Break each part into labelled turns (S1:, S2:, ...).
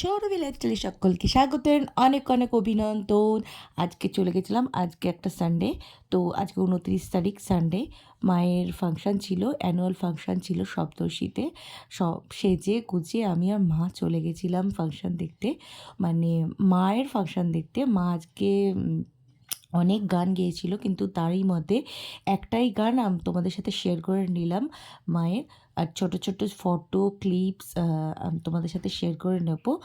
S1: ছোটবেলা স্টাইলে সকলকে স্বাগতেন অনেক অনেক অভিনন্দন। আজকে চলে গেছিলাম, আজকে একটা সানডে তো আজকে উনত্রিশ তারিখ সানডে মায়ের ফাংশান ছিল অ্যানুয়াল ফাংশান ছিল সপ্তর্ষিতে। সব সেজে গুজে আমি আর মা চলে গেছিলাম ফাংশান দেখতে। মানে মায়ের ফাংশান দেখতে। মা আজকে অনেক গান গেয়েছিল, কিন্তু তারই মধ্যে একটাই গান আম- তোমাদের সাথে শেয়ার করে নিলাম মায়ের। আর ছোট ছোট ফটো ক্লিপস তোমাদের সাথে শেয়ার করে নেব।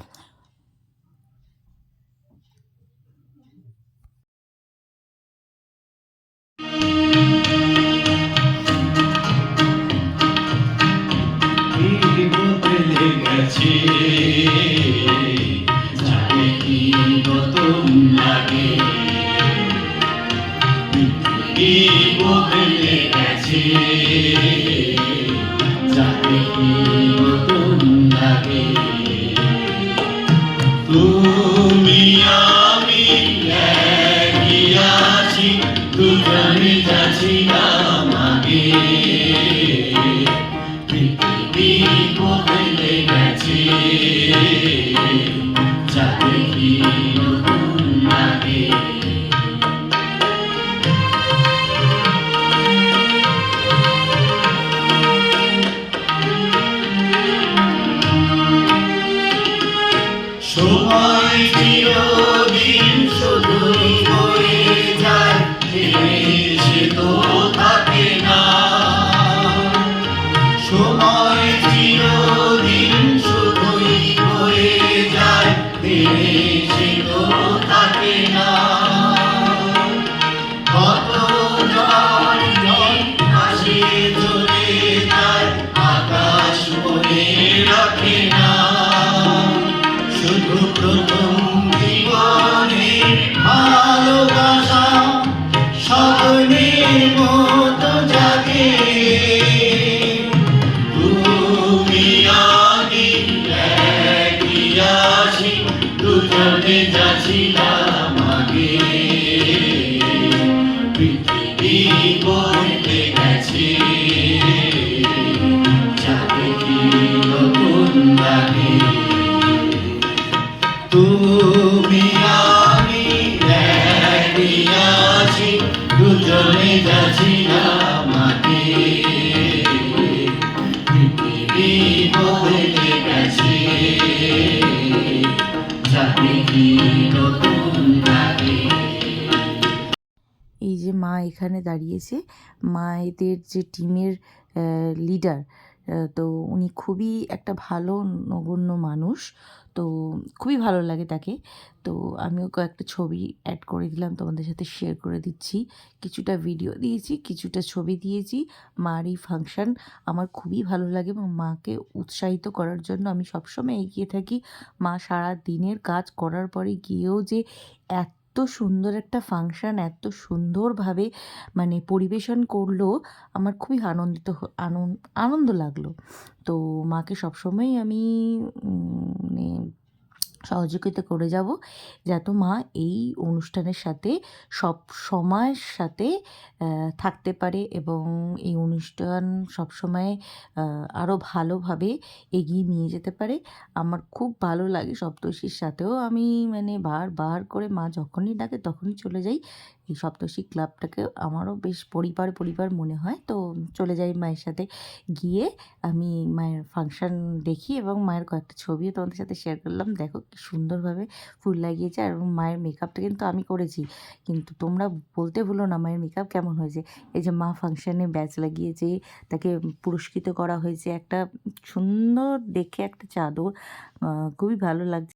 S2: বদলে গেছে কি নতুন লাগে তুমি আমি আছি দুজনে পৃথিবী বদলে গেছে যাতে কি সময় চিরদিন শুধুই বয়ে যায় সে থাকে না। সময় চিরদিন শুধুই বয়ে যায় সে থাকে না। কত জন জন শুধু প্রথম জীবনের ভালোবাসা স্বপ্নের মতো জাগে। তুমি আমি একই আছি, দুজনে যাচ্ছিলাম আগে। পৃথিবী বদলে গেছে, যাবে কি নতুন লাগে
S1: মা এখানে দাঁড়িয়েছে মায়েদের যে টিমের লিডার তো উনি খুবই একটা ভালো নগণ্য মানুষ। তো খুবই ভালো লাগে তাকে। তো আমিও কয়েকটা ছবি অ্যাড করে দিলাম, তোমাদের সাথে শেয়ার করে দিচ্ছি। কিছুটা ভিডিও দিয়েছি, কিছুটা ছবি দিয়েছি। মার এই ফাংশান আমার খুবই ভালো লাগে এবং মাকে উৎসাহিত করার জন্য আমি সবসময় এগিয়ে থাকি। মা সারা দিনের কাজ করার পরে গিয়েও যে এত সুন্দর একটা ফাংশান এত সুন্দরভাবে মানে পরিবেশন করল, আমার খুবই আনন্দিত আনন্দ লাগল। তো মাকে সবসময় আমি মানে সহযোগিতা করে যাব যাতে মা এই অনুষ্ঠানের সাথে সব সময়ের সাথে থাকতে পারে এবং এই অনুষ্ঠান সবসময় আরও ভালোভাবে এগিয়ে নিয়ে যেতে পারে। আমার খুব ভালো লাগে সপ্তষীর সাথেও আমি মানে বার বার করে মা যখনই ডাকে তখনই চলে যাই এই সপ্তর্ষি ক্লাবটাকে আমারও বেশ পরিবার পরিবার মনে হয়। তো চলে যাই মায়ের সাথে গিয়ে। আমি মায়ের ফাংশান দেখি এবং মায়ের কয়েকটা ছবিও তোমাদের সাথে শেয়ার করলাম। দেখো কি সুন্দরভাবে ফুল লাগিয়েছে আর মায়ের মেকআপটা কিন্তু আমি করেছি। কিন্তু তোমরা বলতে ভুলো না, মায়ের মেকআপ কেমন হয়েছে? এই যে মা ফাংশানে ব্যাচ লাগিয়েছে, তাকে পুরস্কৃত করা হয়েছে। একটা সুন্দর দেখে একটা চাদর খুবই ভালো লাগছে।